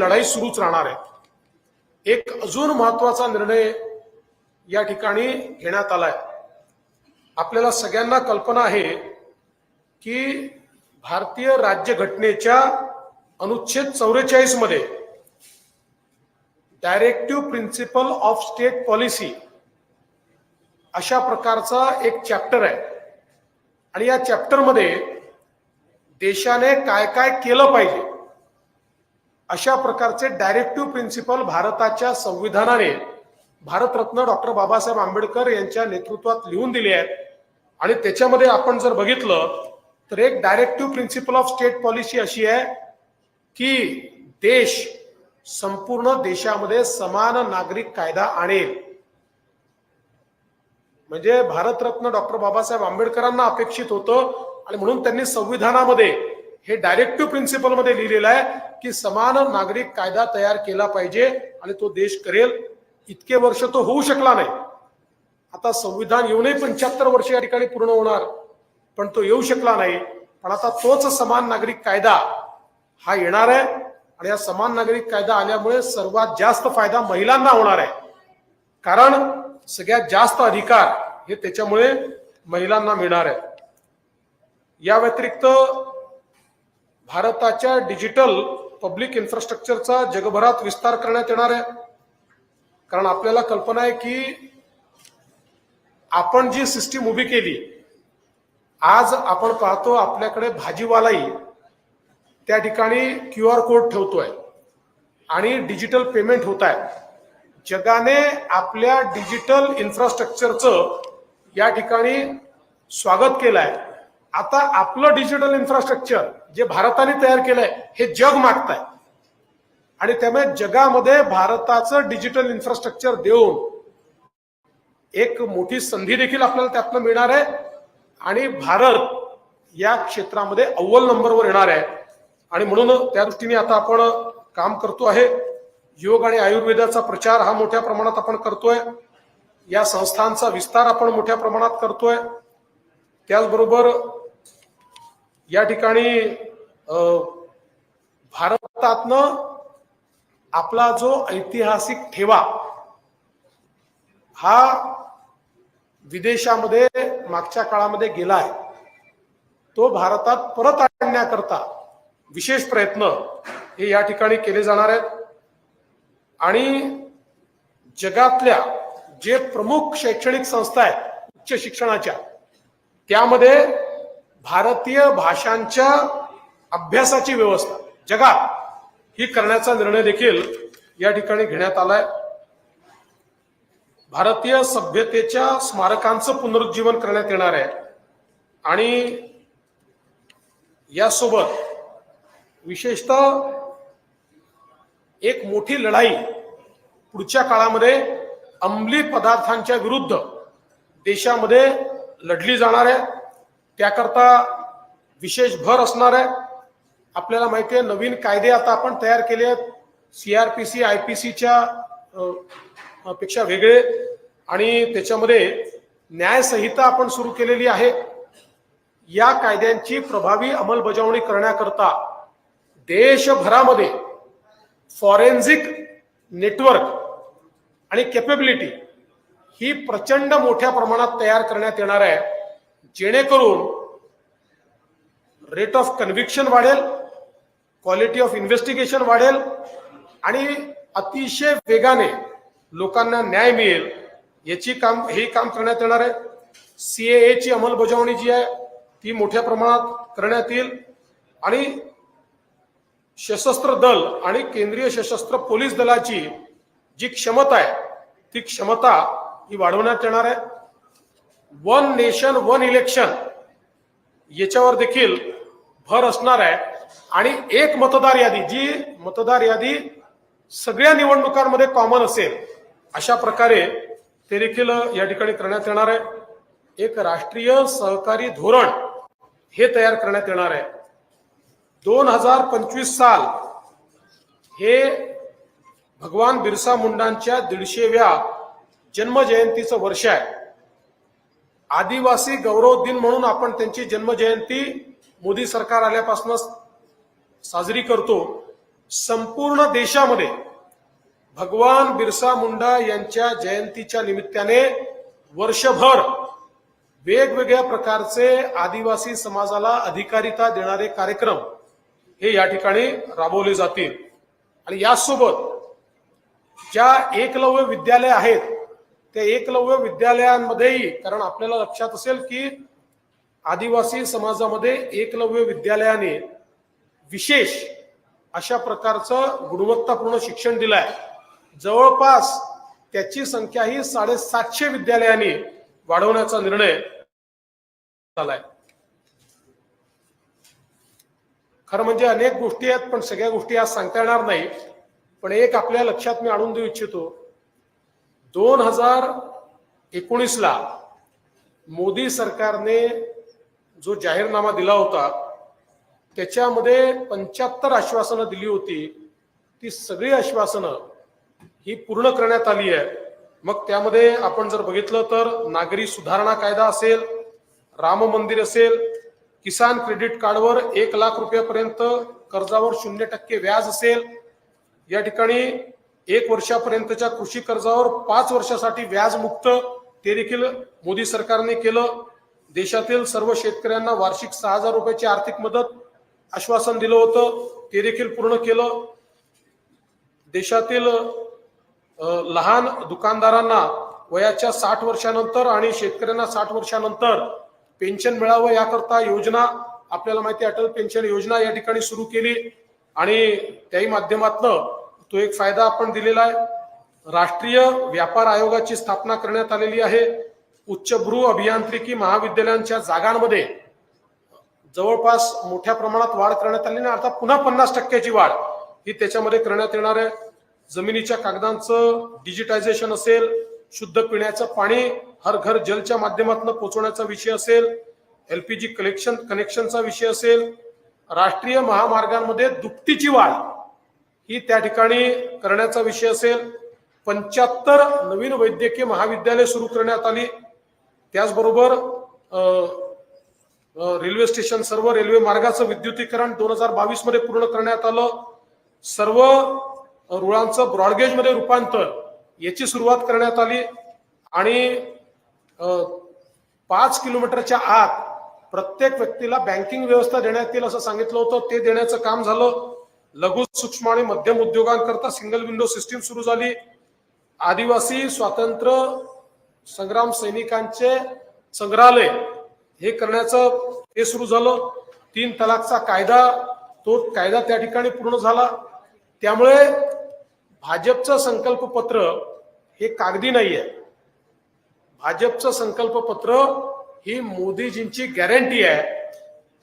लढाई सुरूच राहणार आहे. एक अजून महत्त्वाचा निर्णय या ठिकाणी घेण्यात आलाय. आपल्याला सगळ्यांना कल्पना आहे की भारतीय राज्यघटनेच्या अनुच्छेद चौवेचाळीसमध्ये directive principle of state policy अशा प्रकारचा एक चॅप्टर आहे. आणि या चॅप्टरमध्ये देशाने काय काय केलं पाहिजे? अशा प्रकारचे डायरेक्टिव्ह प्रिन्सिपल भारताच्या संविधानाने भारतरत्न डॉक्टर बाबासाहेब आंबेडकर यांच्या नेतृत्वात लिहून दिले आहेत. आणि त्याच्यामध्ये आपण जर बघितलं तर एक directive principle of state policy अशी आहे की देश संपूर्ण देशामध्ये समान नागरिक कायदा आणेल. म्हणजे भारतरत्न डॉक्टर बाबासाहेब आंबेडकरांना अपेक्षित होतं आणि म्हणून त्यांनी संविधानामध्ये हे डायरेक्टिव्ह प्रिन्सिपलमध्ये लिहिलेलं आहे की समान नागरिक कायदा तयार केला पाहिजे आणि तो देश करेल. इतके वर्ष तो होऊ शकला नाही. आता संविधान येऊनही पंच्याहत्तर वर्ष या ठिकाणी पूर्ण होणार. पण तो येऊ शकला नाही. पण आता तोच समान नागरिक कायदा हा येणार आहे. आणि या समान नागरिक कायदा आल्यामुळे सर्वात जास्त फायदा महिलांना होणार आहे. कारण सगळ्यात जास्त अधिकार हे त्याच्यामुळे महिलांना मिळणार आहे. या व्यतिरिक्त भारताच्या डिजिटल पब्लिक इन्फ्रास्ट्रक्चरचा जगभरात विस्तार करण्यात येणार आहे. कारण आपल्याला कल्पना आहे की आपण जी सिस्टीम उभी केली आज आपण पाहतो आपल्याकडे भाजीवालाही त्या ठिकाणी क्यू आर कोड ठेवतोय आणि डिजिटल पेमेंट होत आहे. जगाने आपल्या डिजिटल इन्फ्रास्ट्रक्चरचं या ठिकाणी स्वागत केलं आहे आता आपलं डिजिटल इन्फ्रास्ट्रक्चर जे भारताने तयार केलंय हे जग मागताय. आणि त्यामुळे जगामध्ये भारताचं डिजिटल इन्फ्रास्ट्रक्चर देऊन एक मोठी संधी देखील आपल्याला त्यातनं मिळणार आहे. आणि भारत या क्षेत्रामध्ये अव्वल नंबरवर येणार आहे. आणि म्हणून त्या दृष्टीने आता आपण काम करतो आहे. योग आणि आयुर्वेदाचा प्रचार हा मोठ्या प्रमाणात आपण करतोय. या संस्थांचा विस्तार आपण मोठ्या प्रमाणात करतोय. त्याचबरोबर या ठिकाणी अं, भारतातनं आपला जो ऐतिहासिक ठेवा हा विदेशामध्ये मागच्या काळामध्ये गेलाय तो भारतात परत आणण्याकरता विशेष प्रयत्न हे या ठिकाणी केले जाणार आहेत. आणि जगातल्या जे प्रमुख शैक्षणिक संस्था आहेत उच्च शिक्षणाच्या त्यामध्ये भारतीय भाषांच्या अभ्यासाची व्यवस्था जगात ही करण्याचा निर्णय देखील या ठिकाणी घेण्यात आलाय. भारतीय सभ्यतेच्या स्मारकांचं पुनरुज्जीवन करण्यात येणार आहे. आणि यासोबत विशेषतः एक मोठी लढाई पुढच्या काळामध्ये अंमली पदार्थांच्या विरुद्ध देशामध्ये लढली जाणार आहे. त्याकरता विशेष भर असणार आहे. आपल्याला माहिती आहे नवीन कायदे आता आपण तयार केले आहेत. सीआरपीसी सीच्या पेक्षा वेगळे आणि त्याच्यामध्ये न्यायसंहिता आपण सुरू केलेली आहे. या कायद्यांची प्रभावी अंमलबजावणी करण्याकरता देशभरामध्ये फॉरेन्सिक नेटवर्क आणि कॅपेबिलिटी ही प्रचंड मोठ्या प्रमाणात तयार करण्यात येणार आहे. जेणेकरून रेट ऑफ कन्व्हिक्शन वाढेल क्वालिटी ऑफ इन्व्हेस्टिगेशन वाढेल आणि अतिशय वेगाने लोकांना न्याय मिळेल. याची काम हे काम करण्यात येणार आहे. सीएए ची अंमलबजावणी जी आहे ती मोठ्या प्रमाणात करण्यात येईल आणि सशस्त्र दल आणि केंद्रीय सशस्त्र पोलीस दलाची जी क्षमता आहे ती क्षमता ही वाढवण्यात येणार आहे. वन नेशन वन इलेक्शन याच्यावर देखील भर असणार आहे. आणि एक मतदार यादी जी मतदार यादी सगळ्या निवडणुकांमध्ये कॉमन असेल अशा प्रकारे ते देखील या ठिकाणी करण्यात येणार आहे. एक राष्ट्रीय सहकारी धोरण हे तयार करण्यात येणार आहे. दोन हजार पंचवीस साल हे भगवान बिरसा मुंडांच्या दीडशेव्या जन्मजयंतीचं वर्ष आहे. आदिवासी गौरव दिन म्हणून आपण त्यांची जन्मजयंती मोदी सरकार आल्यापासून साजरी करतो. संपूर्ण देशामध्ये भगवान बिरसा मुंडा यांच्या जयंतीच्या निमित्ताने वर्षभर वेगवेगळ्या प्रकारचे आदिवासी समाजाला अधिकारिता देणारे कार्यक्रम हे या ठिकाणी राबवले जातील. आणि यासोबत ज्या एकलव्य विद्यालय आहेत त्या एकलव्य विद्यालयांमध्येही कारण आपल्याला लक्षात असेल की आदिवासी समाजामध्ये एकलव्य विद्यालयाने विशेष अशा प्रकारचं गुणवत्तापूर्ण शिक्षण दिलं आहे जवळपास त्याची संख्या ही साडेसातशे विद्यालयांनी वाढवण्याचा निर्णय झालाय. खरं म्हणजे अनेक गोष्टी आहेत पण सगळ्या गोष्टी आज सांगता येणार नाही. पण एक आपल्या लक्षात मी आणून देऊ इच्छितो दोन हजार एकोणीसला मोदी सरकारने जो जाहीरनामा दिला होता त्याच्यामध्ये पंच्याहत्तर आश्वासनं दिली होती. ती सगळी आश्वासनं ही पूर्ण करण्यात आली आहे. मग त्यामध्ये आपण जर बघितलं तर नागरी सुधारणा कायदा असेल राम मंदिर असेल किसान क्रेडिट कार्डवर एक लाख रुपयापर्यंत कर्जावर शून्य टक्के व्याज असेल. या ठिकाणी एक वर्षापर्यंतच्या कृषी कर्जावर पाच वर्षासाठी व्याज मुक्त ते देखील मोदी सरकारने केलं. देशातील सर्व शेतकऱ्यांना वार्षिक सहा हजार रुपयाची आर्थिक मदत आश्वासन दिलं होतं ते देखील पूर्ण केलं. देशातील लहान दुकानदारांना वयाच्या साठ वर्षानंतर आणि शेतकऱ्यांना साठ वर्षानंतर पेन्शन मिळावं याकरता योजना आपल्याला माहिती आहे, अटल पेन्शन योजना या ठिकाणी सुरू केली. आणि त्याही माध्यमातनं तो एक फायदा आपण दिलेला आहे. राष्ट्रीय व्यापार आयोगाची स्थापना करण्यात आलेली आहे. उच्चभ्रू अभियांत्रिकी महाविद्यालयांच्या जागांमध्ये जवळपास मोठ्या प्रमाणात वाढ करण्यात आली आणि आता पुन्हा पन्नास टक्क्याची वाढ ही त्याच्यामध्ये करण्यात येणार आहे. जमिनीच्या कागदांचं डिजिटायझेशन असेल शुद्ध पिण्याचं पाणी हर घर जलच्या माध्यमातून पोहोचवण्याचा विषय असेल एलपीजी कलेक्शन कनेक्शनचा विषय असेल राष्ट्रीय महामार्गांमध्ये दुपटीची वाढ ही त्या ठिकाणी करण्याचा विषय असेल. पंच्याहत्तर नवीन वैद्यकीय महाविद्यालय सुरू करण्यात आली. त्याचबरोबर रेल्वे स्टेशन सर्व रेल्वे मार्गाचं विद्युतीकरण दोन हजार बावीसमध्ये पूर्ण करण्यात आलं. सर्व रुळांचं ब्रॉडगेजमध्ये रूपांतर याची सुरुवात करण्यात आली. आणि पाच किलोमीटरच्या आत प्रत्येक व्यक्तीला बँकिंग व्यवस्था देण्यात येईल असं सांगितलं होतं. ते देण्याचं काम झालं. लघु सूक्ष्म आणि मध्यम उद्योगांकरता सिंगल विंडो सिस्टीम सुरू झाली. आदिवासी स्वातंत्र्य संग्राम सैनिकांचे संग्रहालय हे करण्याचं हे सुरू झालं. तीन तलाकचा कायदा तो कायदा त्या ठिकाणी पूर्ण झाला. त्यामुळे भाजपचं संकल्प पत्र हे कागदी नाही आहे भाजपचं संकल्प पत्र ही मोदीजींची गॅरंटी आहे.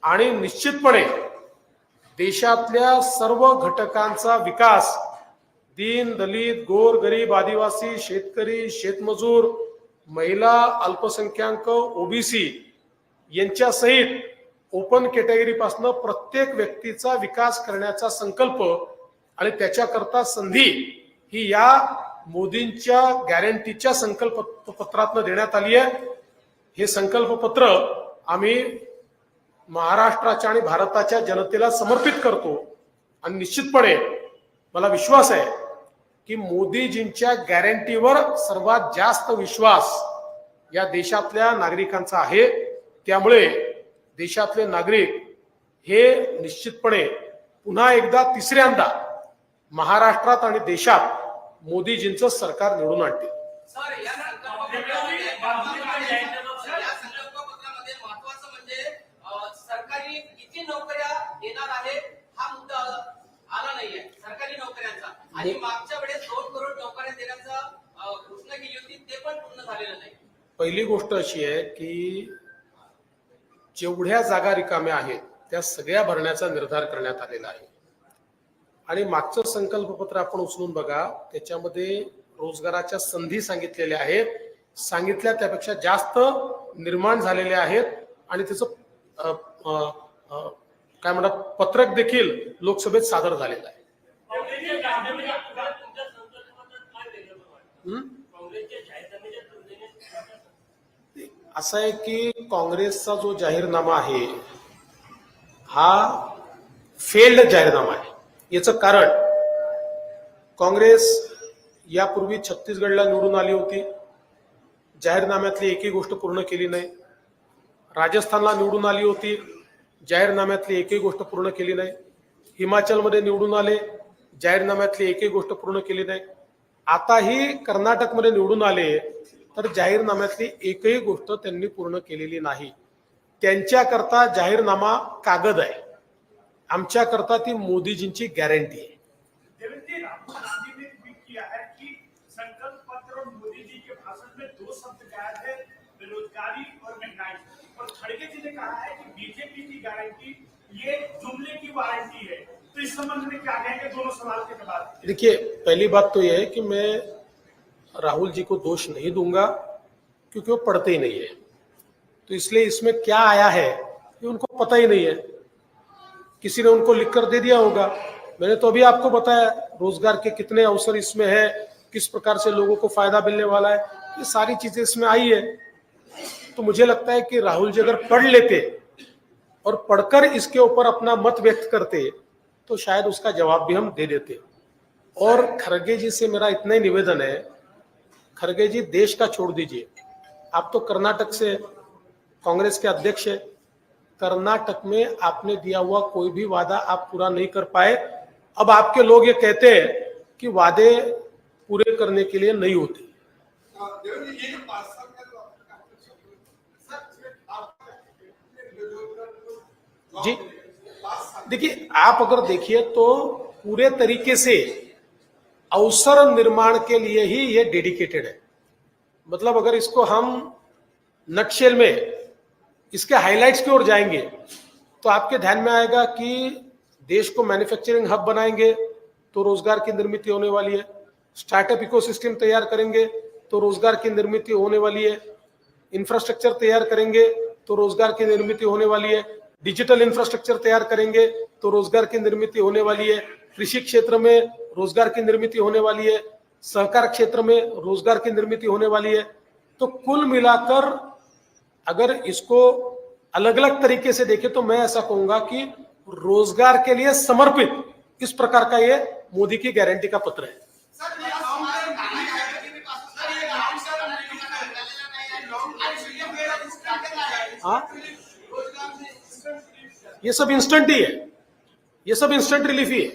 आणि निश्चितपणे देशातल्या सर्व घटकांचा विकास दीन दलित गोर गरीब आदिवासी शेतकरी शेतमजूर महिला अल्पसंख्याक ओबीसी यांच्या सहित ओपन कॅटेगरीपासनं प्रत्येक व्यक्तीचा विकास करण्याचा संकल्प आणि त्याच्याकरता संधी ही या मोदींच्या गॅरंटीच्या संकल्प पत्रातनं देण्यात आली आहे. हे संकल्प पत्र आम्ही महाराष्ट्राच्या आणि भारताच्या जनतेला समर्पित करतो. आणि निश्चितपणे मला विश्वास आहे की मोदीजींच्या गॅरंटीवर सर्वात जास्त विश्वास या देशातल्या नागरिकांचा आहे. त्यामुळे देशातले नागरिक हे निश्चितपणे पुन्हा एकदा तिसऱ्यांदा महाराष्ट्रात आणि देशात मोदीजींचं सरकार निवडून आणतील. सरकारी किती नोकऱ्या देणार आहे हा मुद्दा आला नाहीये. सरकारी नोकऱ्यांचा. आणि मागच्या वेळेस दोन करोड नोकऱ्या देण्याचा घोषणा केली होती ते पण पूर्ण झालेलं नाही. पहिली गोष्ट अशी आहे की जेवढ्या जागा रिकाम्या आहेत त्या सगळ्या भरण्याचा निर्धार करण्यात आलेला आहे. आणि मागचं संकल्पपत्र आपण उचलून बघा त्याच्यामध्ये रोजगाराच्या संधी सांगितलेल्या आहेत. सांगितल्या त्यापेक्षा जास्त निर्माण झालेल्या आहेत आणि त्याचं काय म्हणतात पत्रक देखील लोकसभेत सादर झालेलं आहे. असं आहे की काँग्रेसचा जो जाहीरनामा आहे हा फेल्ड जाहीरनामा आहे. याचं कारण काँग्रेस यापूर्वी छत्तीसगडला निवडून आली होती. जाहीरनाम्यातली एकही गोष्ट पूर्ण केली नाही. राजस्थानला निवडून आली होती. जाहीरनाम्यातली एकही गोष्ट पूर्ण केली नाही. हिमाचलमध्ये निवडून आले. जाहीरनाम्यातली एकही गोष्ट पूर्ण केली नाही. आताही कर्नाटकमध्ये निवडून आले तर जाहीरनाम्यातली एकही गोष्ट त्यांनी पूर्ण केलेली नाही. त्यांच्याकरता जाहीरनामा कागद आहे. आमच्याकरता ती मोदीजींची गॅरंटी आहे. गारंटी ये जुमले की वारंटी है। तो इस संबंध में क्या कहेंगे? दोनों सवाल के देखिए, पहली बात तो यह है कि मैं राहुल जी को दोष नहीं दूँगा, क्योंकि वो पढ़ते ही नहीं है। तो इसलिए इसमें क्या आया है, ये उनको पता ही नहीं है। किसी ने उनको लिख कर दे दिया होगा। मैंने तो अभी आपको बताया, रोज़गार के कितने अवसर इसमें है, किस प्रकार से लोगों को फ़ायदा मिलने वाला है, ये सारी चीज़ें इसमें आई है। तो मुझे लगता है कि राहुल जी अगर पढ़ लेते और पढ़कर इसके ऊपर अपना मत व्यक्त करते तो शायद उसका जवाब भी हम दे देते। और खरगे जी से मेरा इतना ही निवेदन है, खरगे जी देश का छोड़ दीजिए। आप तो कर्नाटक से कांग्रेस के अध्यक्ष है। कर्नाटक में आपने दिया हुआ कोई भी वादा आप पूरा नहीं कर पाए। अब आपके लोग ये कहते हैं कि वादे पूरे करने के लिए नहीं होते। जो-। देखिए, आप अगर देखिए तो पूरे तरीके से अवसर निर्माण के लिए ही ये डेडिकेटेड है। मतलब अगर इसको हम नक्शेल में इसके हाइलाइट्स की ओर जाएँगे तो आपके ध्यान में आएगा कि देश को मैन्युफैक्चरिंग हब बनाएँगे तो रोज़गार की निर्मित होने वाली है। स्टार्टअप इकोसिस्टम तैयार करेंगे तो रोज़गार की निर्मित होने वाली है। इंफ्रास्ट्रक्चर तैयार करेंगे तो रोज़गार की निर्मित होने वाली है। डिजिटल इंफ्रास्ट्रक्चर तैयार करेंगे तो रोज़गार की निर्मित होने वाली है। कृषि क्षेत्र में रोज़गार की निर्मित होने वाली है। सहकार क्षेत्र में रोज़गार की निर्मित होने वाली है। तो कुल मिलाकर अगर इसको अलग अलग तरीके से देखें तो मैं ऐसा कहूँगा कि रोज़गार के लिए समर्पित इस प्रकार का ये मोदी की गारंटी का पत्र है। है। ये सब इंस्टंट ही है। ये सब इंस्टंट रिलीफ ही है।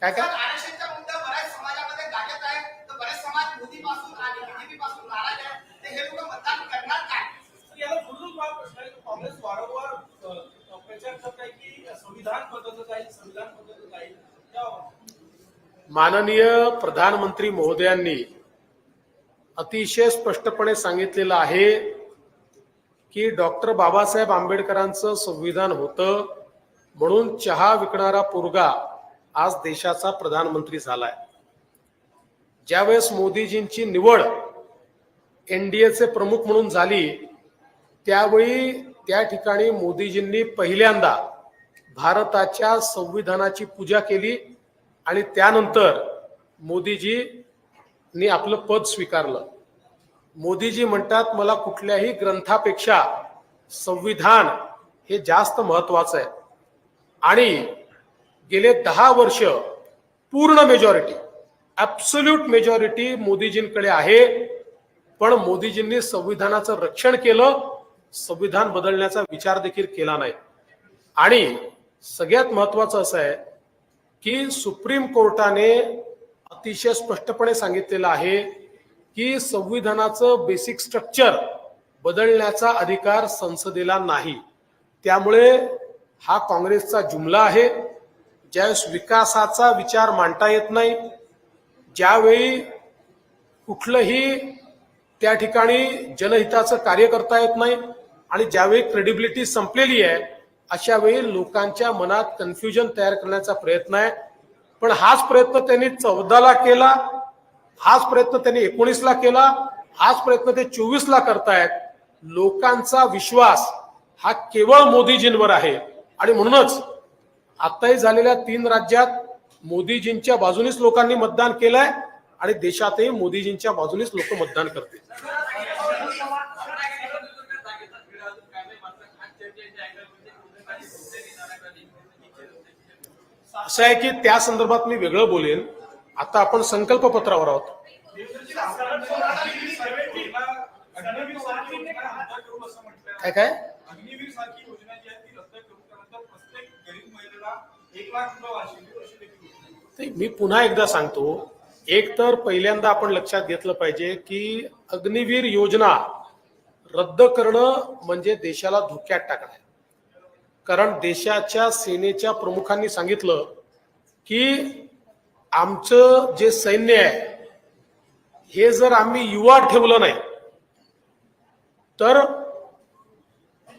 काय काय? आरक्षणचा मुद्दा बऱ्याच समाजामध्ये गाजत आहे तर बरेच समाज मोदीपासून आणि बीजेपी पासून नाराज आहे. तर हे लोक मतदान करणार काय? याला बोलून मला प्रश्न आहे की काँग्रेस वारंवार अ, अ, प्रचार करत आहे की संविधान बदललं जाईल संविधान बदललं जाईल. त्या माननीय प्रधानमंत्री महोदयांनी अतिशय स्पष्टपणे सांगितलेलं आहे की डॉक्टर बाबासाहेब आंबेडकरांचं संविधान होतं म्हणून चहा विकणारा पोरगा आज देशाचा प्रधानमंत्री झालाय. ज्यावेळेस मोदीजींची निवड एनडीएचे प्रमुख म्हणून झाली त्यावेळी त्या ठिकाणी मोदीजींनी पहिल्यांदा भारताच्या संविधानाची पूजा केली आणि त्यानंतर मोदीजींनी आपलं पद स्वीकारलं. मोदीजी म्हणतात मला कुठल्याही ग्रंथापेक्षा संविधान हे जास्त महत्वाचं आहे. आणि गेले दहा वर्ष पूर्ण मेजॉरिटी ऍब्सोल्यूट मेजॉरिटी मोदीजींकडे आहे. पण मोदीजींनी संविधानाचं रक्षण केलं संविधान बदलण्याचा विचार देखील केला नाही. आणि सगळ्यात महत्वाचं असं आहे की सुप्रीम कोर्टाने अतिशय स्पष्टपणे सांगितलेलं आहे की संविधानाचं बेसिक स्ट्रक्चर बदलण्याचा अधिकार संसदेला नाही. त्यामुळे हा काँग्रेसचा जुमला आहे. ज्यावेळेस विकासाचा विचार मांडता येत नाही ज्यावेळी कुठलंही त्या ठिकाणी जनहिताचं कार्य करता येत नाही आणि ज्यावेळी क्रेडिबिलिटी संपलेली आहे अशा वेळी लोकांच्या मनात कन्फ्युजन तयार करण्याचा प्रयत्न आहे. पण हाच प्रयत्न त्यांनी चौदाला केला. हाच प्रयत्न त्यांनी एकोणीसला केला. हाच प्रयत्न ते चोवीसला करतायत. लोकांचा विश्वास हा केवळ मोदीजींवर आहे. आणि म्हणूनच आताही झालेल्या तीन राज्यात मोदीजींच्या बाजूनीच लोकांनी मतदान केलंय आणि देशातही मोदीजींच्या बाजूनीच लोक मतदान करतील. असं आहे की त्या संदर्भात मी वेगळं बोलेन. आता आपण संकल्प पत्रावर आहोत. काय काय? मी पुन्हा एकदा सांगतो एक तर पहिल्यांदा आपण लक्षात घेतलं पाहिजे की अग्निवीर योजना रद्द करणं म्हणजे देशाला धोक्यात टाकणं आहे. कारण देशाच्या सेनेच्या प्रमुखांनी सांगितलं की आमचं जे सैन्य आहे हे जर आम्ही युवा ठेवलं नाही तर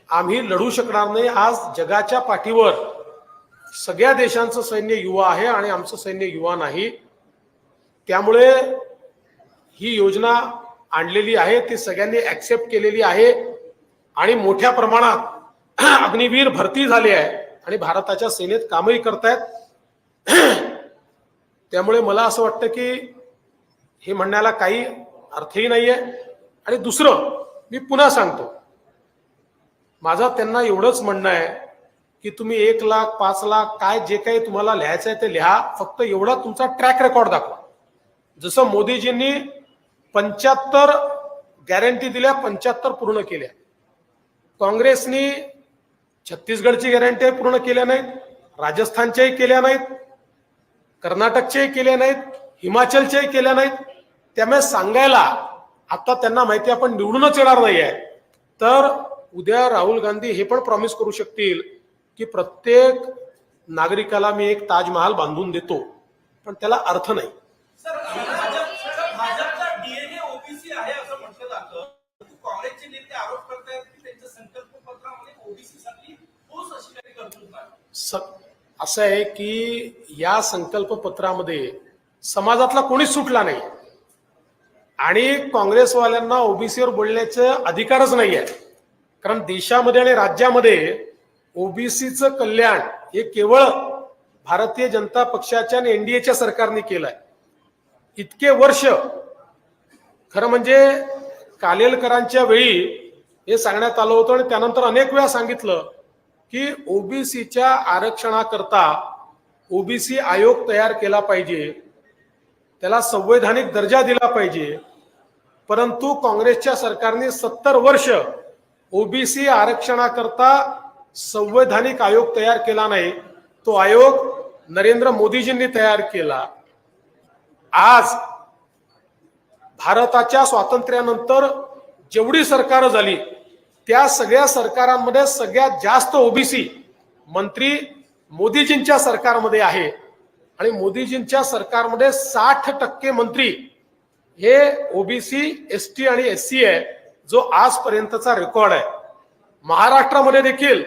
आम्ही लढू शकणार नाही. आज जगाच्या पाठीवर सगळ्या देशांचं सैन्य युवा आहे आणि आमचं सैन्य युवा नाही. त्यामुळे ही योजना आणलेली आहे ती सगळ्यांनी ऍक्सेप्ट केलेली आहे आणि मोठ्या प्रमाणात अग्निवीर भरती झाली आहे आणि भारताच्या सेनेत कामही करतायत. त्यामुळे मला असं वाटतं की हे म्हणण्याला काही अर्थही नाहीये. आणि दुसरं मी पुन्हा सांगतो. माझं त्यांना एवढंच म्हणणं आहे की तुम्ही एक लाख पाच लाख काय जे काही तुम्हाला लिहायचं आहे ते लिहा. फक्त एवढा तुमचा ट्रॅक रेकॉर्ड दाखवा. जसं मोदीजींनी पंच्याहत्तर गॅरंटी दिल्या पंच्याहत्तर पूर्ण केल्या. काँग्रेसनी छत्तीसगडची गॅरंटी पूर्ण केल्या नाहीत राजस्थानच्याही केल्या नाहीत. कर्नाटकच्याही केल्या नाहीत हिमाचलच्याही केल्या नाहीत. त्यामुळे सांगायला आता त्यांना माहिती आपण निवडूनच येणार नाही आहे तर उद्या राहुल गांधी हे पण प्रॉमिस करू शकतील की प्रत्येक नागरिकाला मी एक ताजमहाल बांधून देतो. पण त्याला अर्थ नाही. स- असं आहे की या संकल्प पत्रामध्ये समाजातला कोणीच सुटला नाही. आणि काँग्रेसवाल्यांना ओबीसीवर बोलण्याचा अधिकारच नाही आहे. कारण देशामध्ये आणि राज्यामध्ये ओबीसीचं कल्याण हे केवळ भारतीय जनता पक्षाच्या आणि एनडीएच्या सरकारने केलंय. इतके वर्ष खरं म्हणजे कालेलकरांच्या वेळी हे सांगण्यात आलं होतं आणि त्यानंतर अनेक वेळा सांगितलं की ओबीसीच्या आरक्षणाकरता ओबीसी आयोग तयार केला पाहिजे त्याला संवैधानिक दर्जा दिला पाहिजे. परंतु काँग्रेसच्या सरकारने सत्तर वर्ष ओबीसी आरक्षणाकरता संवैधानिक आयोग तयार केला नाही. तो आयोग नरेंद्र मोदीजींनी तयार केला. आज भारताच्या स्वातंत्र्यानंतर जेवढी सरकार झाली त्या सगळ्या सरकारांमध्ये सगळ्यात जास्त ओबीसी मंत्री मोदीजींच्या सरकारमध्ये आहे. आणि मोदीजींच्या सरकारमध्ये साठ टक्के मंत्री हे ओबीसी एस टी आणि एस सी आहे जो आजपर्यंतचा रेकॉर्ड आहे. महाराष्ट्रामध्ये देखील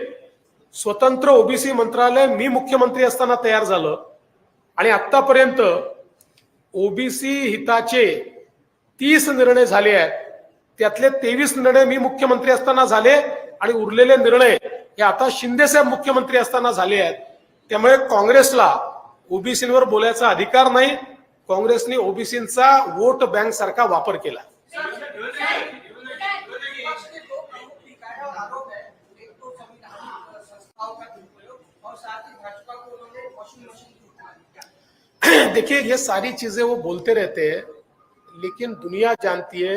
स्वतंत्र ओबीसी मंत्रालय मी मुख्यमंत्री असताना तयार झालं. आणि आतापर्यंत ओबीसी हिताचे तीस निर्णय झाले आहेत. त्यातले तेवीस निर्णय मी मुख्यमंत्री असताना झाले आणि उरलेले निर्णय हे आता शिंदे साहेब मुख्यमंत्री असताना झाले आहेत. त्यामुळे काँग्रेसला ओबीसीवर बोलायचा अधिकार नाही. काँग्रेसने ओबीसीचा वोट बँक सारखा वापर केला. देखिए ये सारी चीजें वो बोलते रहते हैं लेकिन दुनिया जानती है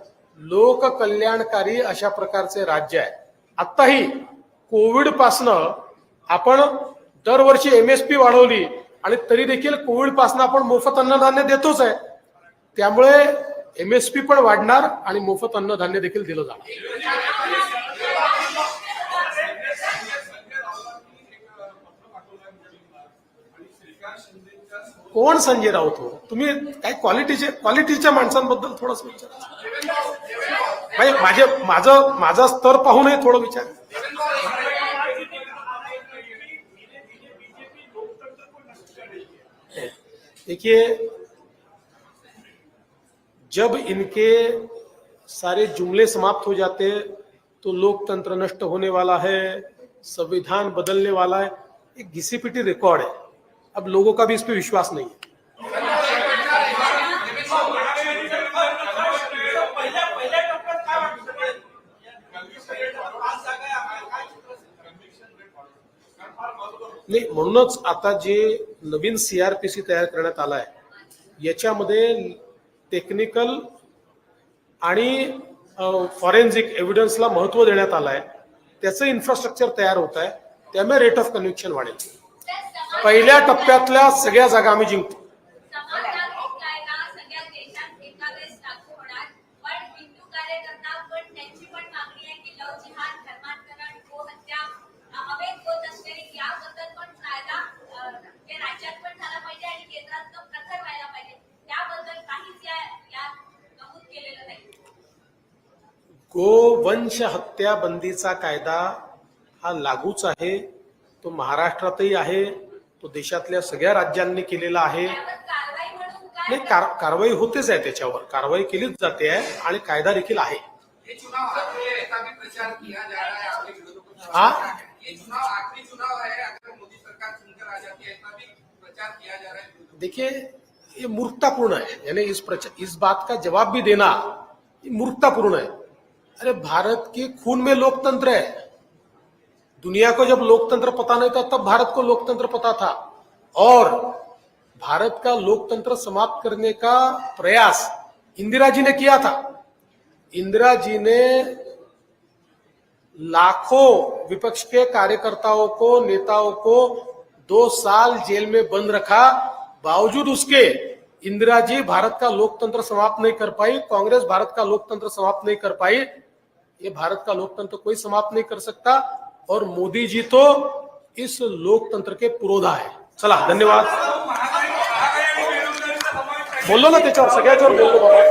लोककल्याणकारी अशा प्रकारचे राज्य आहे आत्ताही कोविड पासनं आपण दरवर्षी एम एस पी वाढवली आणि तरी देखील कोविड पासनं आपण मोफत अन्नधान्य देतोच आहे. त्यामुळे एम एस पी पण वाढणार आणि मोफत अन्नधान्य देखील दिलं जाणार. कोण संजय राऊत हो? तुम्ही काय क्वालिटीचे क्वालिटीच्या माणसांबद्दल थोडस विचार. माझे, माझं, माझा स्तर पाहूनही थोडं विचार. देखिए, जब इनके सारे जुमले समाप्त हो जाते तो लोकतंत्र नष्ट होने वाला है, संविधान बदलने वाला है, एक घिसी पिटी रिकॉर्ड है। अब लोगों का भी इस पे विश्वास नहीं है। नाही म्हणूनच आता जे नवीन सीआरपीसी तयार करण्यात आला आहे याच्यामध्ये टेक्निकल आणि फॉरेन्सिक एव्हिडन्सला महत्त्व देण्यात आलं आहे त्याचं इन्फ्रास्ट्रक्चर तयार होत आहे. त्यामुळे रेट ऑफ कन्व्हिक्शन वाढेल. पहिल्या टप्प्यातल्या सगळ्या जागा आम्ही जिंकतो. गोवंश हत्या बंदीचा कायदा हा लागूच आहे. तो महाराष्ट्रातही आहे. तो देशातल्या सगळ्या राज्यांनी केलेला आहे. नाही कार कारवाई होतेच आहे त्याच्यावर. कारवाई केलीच जाते आहे आणि कायदा देखील आहे. ये चुनाव आखिरी है ऐसा भी प्रचार किया जा रहा है आपके विरोधकों ने हाँ? ये चुनाव आखिरी चुनाव है अगर मोदी सरकार चुनकर आ जाती है ऐसा भी प्रचार किया जा रहा है विरोधकों देखिए ये मूर्खतापूर्ण है. यानी इस प्रच, इस बात का जवाब भी देना ये मूर्खतापूर्ण है। अरे भारत के खून में लोकतंत्र है। दुनिया को जब लोकतंत्र पता नहीं था, तब भारत को लोकतंत्र पता था। और भारत का लोकतंत्र समाप्त करने का प्रयास इंदिरा जी ने किया था। इंदिरा जी ने लाखों विपक्ष के कार्यकर्ताओं को, नेताओं को दो साल जेल में बंद रखा। बावजूद उसके इंदिरा जी भारत का लोकतंत्र समाप्त नहीं कर पाई, कांग्रेस भारत का लोकतंत्र समाप्त नहीं कर पाई। ये भारत का लोकतंत्र कोई समाप्त नहीं कर सकता। और मोदी जी तो इस लोकतंत्र के पुरोधा है। चला धन्यवाद। महागाई बोललो ना त्याच्यावर सगळ्याच्यावर बोललो बाबा